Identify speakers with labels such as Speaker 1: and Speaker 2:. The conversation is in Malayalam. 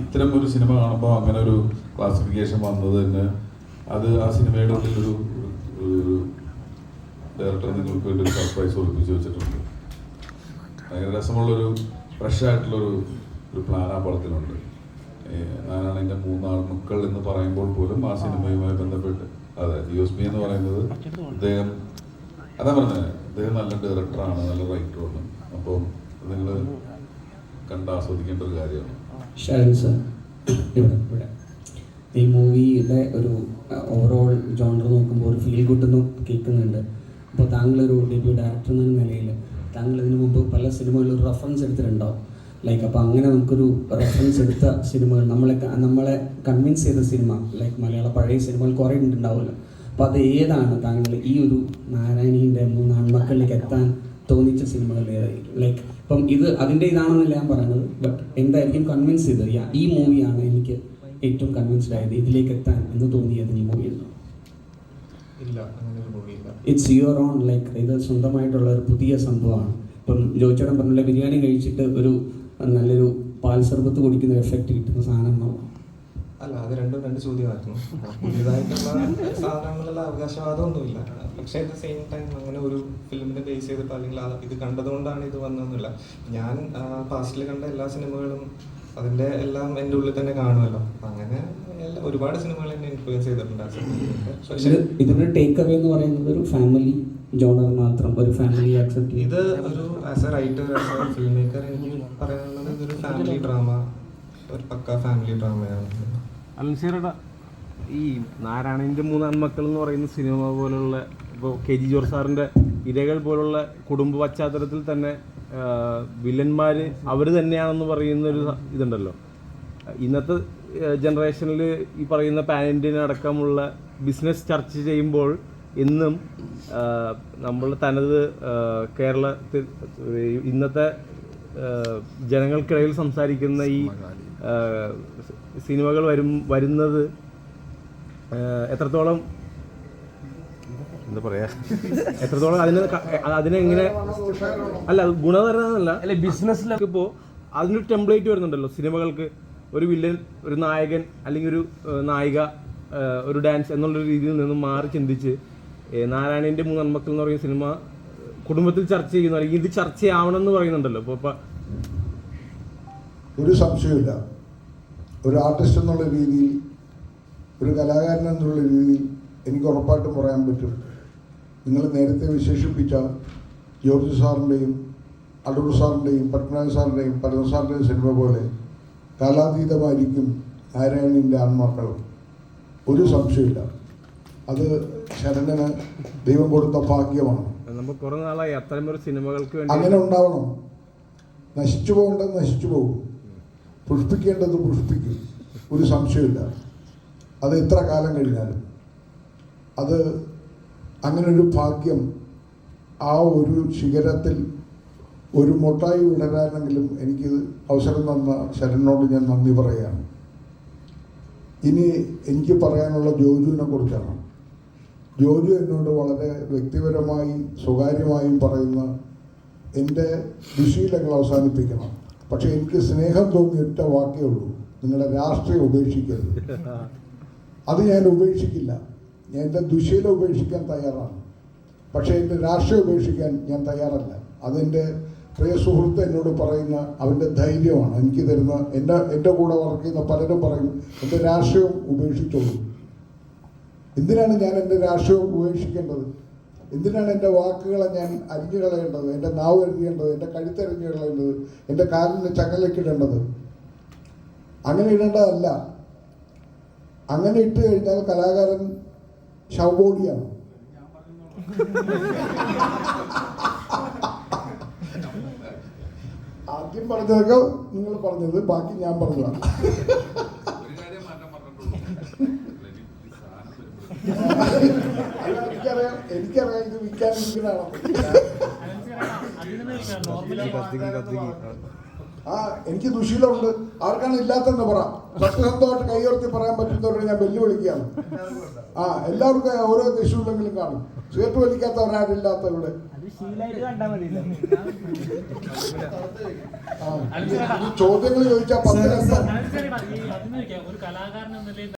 Speaker 1: ഇത്തരം ഒരു സിനിമ കാണുമ്പോൾ അങ്ങനെ ഒരു ക്ലാസിഫിക്കേഷൻ വന്നത് തന്നെ അത് ആ സിനിമയുടെ ഉള്ളിൽ ഒരു ഡയറക്ടർ നിങ്ങൾക്ക് വേണ്ടി ഒരു സർപ്രൈസ് ഒളിപ്പിച്ച് വെച്ചിട്ടുണ്ട്. ഭയങ്കര രസമുള്ളൊരു ഫ്രഷ് ആയിട്ടുള്ളൊരു ഒരു പ്ലാൻ ആ പടത്തിലുണ്ട്. ഏ, ഞാനാണ് എന്റെ മൂന്നാൾ മക്കൾ എന്ന് പറയുമ്പോൾ പോലും ആ സിനിമയുമായി ബന്ധപ്പെട്ട് അതെ ജിയോസ്മി എന്ന് പറയുന്നത് അദ്ദേഹം അതാ പറഞ്ഞത് അദ്ദേഹം നല്ല ഡയറക്ടറാണ് നല്ല റൈറ്ററുമാണ് അപ്പം നിങ്ങൾ കണ്ട് ആസ്വദിക്കേണ്ട ഒരു കാര്യമാണ്.
Speaker 2: സർ ഇവിടെ ഈ മൂവിയുടെ ഒരു ഓവറോൾ ജോണർ നോക്കുമ്പോൾ ഒരു ഫീൽ ഗുഡ് എന്ന് കേൾക്കുന്നുണ്ട്. അപ്പോൾ താങ്കളൊരു ഡെബ്യൂ ഡയറക്ടർ എന്ന നിലയിൽ താങ്കൾ ഇതിനു മുമ്പ് പല സിനിമകളിൽ റെഫറൻസ് എടുത്തിട്ടുണ്ടാവും. ലൈക്ക് അപ്പോൾ അങ്ങനെ നമുക്കൊരു റെഫറൻസ് എടുത്ത സിനിമകൾ നമ്മളെ നമ്മളെ കൺവിൻസ് ചെയ്ത സിനിമ ലൈക്ക് മലയാള പഴയ സിനിമകൾ കുറേ ഉണ്ടാവുമല്ലോ അപ്പോൾ അത് ഏതാണ് താങ്കൾ ഈ ഒരു നാരായണീന്റെ മൂന്ന് ആൺമക്കളിലേക്ക് എത്താൻ തോന്നിച്ച സിനിമകൾ ഏതായിരിക്കും? ലൈക്ക് ഇപ്പം ഇത് അതിന്റെ ഇതാണെന്നല്ല ഞാൻ പറയുന്നത്. ബട്ട് എന്തായിരിക്കും കൺവിൻസ് ചെയ്തത്? ഈ മൂവിയാണ് എനിക്ക് ഏറ്റവും കൺവിൻസ്ഡ് ആയത്. ഇതിലേക്ക് എത്താൻ എന്ന് തോന്നിയത് ഈ മൂവി
Speaker 3: ഇല്ല അങ്ങനെ ഒരു മൂവി ഇല്ല.
Speaker 2: ഇറ്റ്സ് യുവർ ഓൺ ലൈക്ക് ഇത് സ്വന്തമായിട്ടുള്ള ഒരു പുതിയ സംഭവമാണ്. ഇപ്പം ജോയിച്ചേട്ടൻ പറഞ്ഞുള്ള ബിരിയാണി കഴിച്ചിട്ട് ഒരു നല്ലൊരു പാൽ സർബത്ത് കുടിക്കുന്ന എഫക്റ്റ് കിട്ടുന്ന സാധനം
Speaker 3: അല്ല അത് രണ്ടും രണ്ട് ചോദ്യമായിരുന്നു പുതിയതായിട്ടുള്ള സാധനങ്ങളുള്ള അവകാശവാദമൊന്നുമില്ല. പക്ഷേ അറ്റ് ദ സെയിം ടൈം അങ്ങനെ ഒരു ഫിലിമിനെ ബേസ് ചെയ്തിട്ട് അല്ലെങ്കിൽ ഇത് കണ്ടതുകൊണ്ടാണ് ഇത് വന്നതെന്നില്ല. ഞാൻ പാസ്റ്റിൽ കണ്ട എല്ലാ സിനിമകളും അതിന്റെ എല്ലാം എന്റെ ഉള്ളിൽ തന്നെ കാണുമല്ലോ. അങ്ങനെ ഒരുപാട് സിനിമകൾ എന്നെ ഇൻഫ്ലുവൻസ് ചെയ്തിട്ടുണ്ട്.
Speaker 2: ഇതിന്റെ ടേക്ക് അവേ എന്ന് പറയുന്നത് ഒരു ഫാമിലി ജോണർ മാത്രം ഒരു ഫാമിലി ആക്സെപ്റ്റ്
Speaker 3: ഇത് ഒരു as a writer as a film maker എനിക്ക് പറയാനുള്ളത് ഇതൊരു ഫാമിലി ഡ്രാമ ഒരു പക്ക ഫാമിലി ഡ്രാമയാണ്
Speaker 4: അലൻസീറയുടെ ഈ നാരായണന്റെ മൂന്നാൺമക്കൾ എന്ന് പറയുന്ന സിനിമ പോലുള്ള ഇപ്പോൾ കെ ജി ജോർജ് സാറിന്റെ ഇരകൾ പോലുള്ള കുടുംബ പശ്ചാത്തലത്തിൽ തന്നെ വില്ലന്മാർ അവർ തന്നെയാണെന്ന് പറയുന്ന ഒരു ഇതുണ്ടല്ലോ. ഇന്നത്തെ ജനറേഷനിൽ ഈ പറയുന്ന പാനിന്റെ അടക്കമുള്ള ബിസിനസ് ചർച്ച ചെയ്യുമ്പോൾ ഇന്നും നമ്മൾ തനത് കേരളത്തിൽ ഇന്നത്തെ ജനങ്ങൾക്കിടയിൽ സംസാരിക്കുന്ന ഈ സിനിമകൾ വരും വരുന്നത് എത്രത്തോളം എന്താ പറയാ? എത്രത്തോളം അതിന് അതിനെങ്ങനെ അതിനെ എങ്ങനെ അല്ല ഗുണതരുന്നതല്ല അല്ല ബിസിനസ്സിലൊക്കെ ഇപ്പോൾ അതിനൊരു ടെംപ്ലേറ്റ് വരുന്നുണ്ടല്ലോ സിനിമകൾക്ക് ഒരു വില്ലൻ ഒരു നായകൻ അല്ലെങ്കിൽ ഒരു നായിക ഒരു ഡാൻസ് എന്നുള്ള രീതിയിൽ നിന്നും മാറി ചിന്തിച്ച് നാരായണന്റെ നാരായണന്റെ മൂന്ന് നന്മക്കൾ എന്ന് പറയുന്ന സിനിമ കുടുംബത്തിൽ ചർച്ച ചെയ്യുന്നു അല്ലെങ്കിൽ ഇത് ചർച്ചയാവണം എന്ന് പറയുന്നുണ്ടല്ലോ അപ്പോൾ
Speaker 5: ഒരു സംശയമില്ല ഒരു ആർട്ടിസ്റ്റ് എന്നുള്ള രീതിയിൽ ഒരു കലാകാരൻ എന്നുള്ള രീതിയിൽ എനിക്ക് ഉറപ്പായിട്ടും പറയാൻ പറ്റും. നിങ്ങൾ നേരത്തെ വിശേഷിപ്പിച്ച ജോർജ് സാറിന്റെയും അടൂർ സാറിന്റെയും പത്മനാഭ സാറിന്റെയും പരമ സാറിന്റെയും സിനിമ പോലെ കാലാതീതമായിരിക്കും നാരായണീന്റെ ആത്മാക്കൾ. ഒരു സംശയമില്ല അത് ശരണന് ദൈവം കൊടുത്ത ഭാഗ്യമാണ്.
Speaker 4: കുറേ നാളായി സിനിമകൾക്ക് വേണ്ടി അങ്ങനെ
Speaker 5: ഉണ്ടാവണം. നശിച്ചു പോകേണ്ടത് നശിച്ചു പോകും. പുഷ്പിക്കേണ്ടത് പുഷ്പിക്കും. ഒരു സംശയമില്ല അത് എത്ര കാലം കഴിഞ്ഞാലും. അത് അങ്ങനെ ഒരു ഭാഗ്യം ആ ഒരു ശിഖരത്തിൽ ഒരു മുട്ടായി വിടരാനെങ്കിലും എനിക്ക് അവസരം തന്ന ശരണിനോട് ഞാൻ നന്ദി പറയുകയാണ്. ഇനി എനിക്ക് പറയാനുള്ള ജോജുവിനെ കുറിച്ചാണ്. ജോജു എന്നോട് വളരെ വ്യക്തിപരമായി സ്വകാര്യമായും പറയുന്ന എന്റെ ദുശീലങ്ങൾ അവസാനിപ്പിക്കണം. പക്ഷെ എനിക്ക് സ്നേഹം തോന്നിയ ഒറ്റ വാക്കേ ഉള്ളൂ. നിങ്ങളുടെ രാഷ്ട്രീയം ഉപേക്ഷിക്കരുത്. അത് ഞാൻ ഉപേക്ഷിക്കില്ല. ഞാൻ എന്റെ ദുശീലം ഉപേക്ഷിക്കാൻ തയ്യാറാണ്. പക്ഷേ എന്റെ രാഷ്ട്രീയം ഉപേക്ഷിക്കാൻ ഞാൻ തയ്യാറല്ല. അതെന്റെ പ്രിയ സുഹൃത്ത് എന്നോട് പറയുന്ന അവന്റെ ധൈര്യമാണ്. എനിക്ക് തരുന്ന എന്റെ എന്റെ കൂടെ വർക്ക് ചെയ്യുന്ന പലരും പറയും എന്റെ രാഷ്ട്രീയം ഉപേക്ഷിച്ചോളൂ. എന്തിനാണ് ഞാൻ എന്റെ രാഷ്ട്രീയം ഉപേക്ഷിക്കേണ്ടത്? എന്തിനാണ് എന്റെ വാക്കുകളെ ഞാൻ അരിഞ്ഞു കളയേണ്ടത് എന്റെ നാവ് എഴുതിയേണ്ടത് എന്റെ കഴുത്തരിഞ്ഞു കളയേണ്ടത് എന്റെ കാലിന് ചങ്ങലക്കിടേണ്ടത്? അങ്ങനെ ഇടേണ്ടതല്ല. അങ്ങനെ ഇട്ട് കഴിഞ്ഞാൽ കലാകാരൻ ശവബോഡിയാണ്. ആദ്യം പറഞ്ഞതൊക്കെ നിങ്ങൾ പറഞ്ഞത് ബാക്കി ഞാൻ പറഞ്ഞതാണ്. അല്ല, എനിക്കറിയാം ആ എനിക്ക് ദുശീലമുണ്ട്. ആർക്കാണ് ഇല്ലാത്തെന്ന് പറ. സത്യസന്ധമായിട്ട് കൈയുയർത്തി പറയാൻ പറ്റുന്നവരോട് ഞാൻ വെല്ലുവിളിക്കുകയാണ്. ആ എല്ലാവർക്കും ഓരോ ദശൂലെങ്കിലും കാണും. സിഗരറ്റ് വലിക്കാത്തവരാരും ഇവിടെ.
Speaker 6: ചോദ്യങ്ങൾ ചോദിച്ചാൽ പത്ത്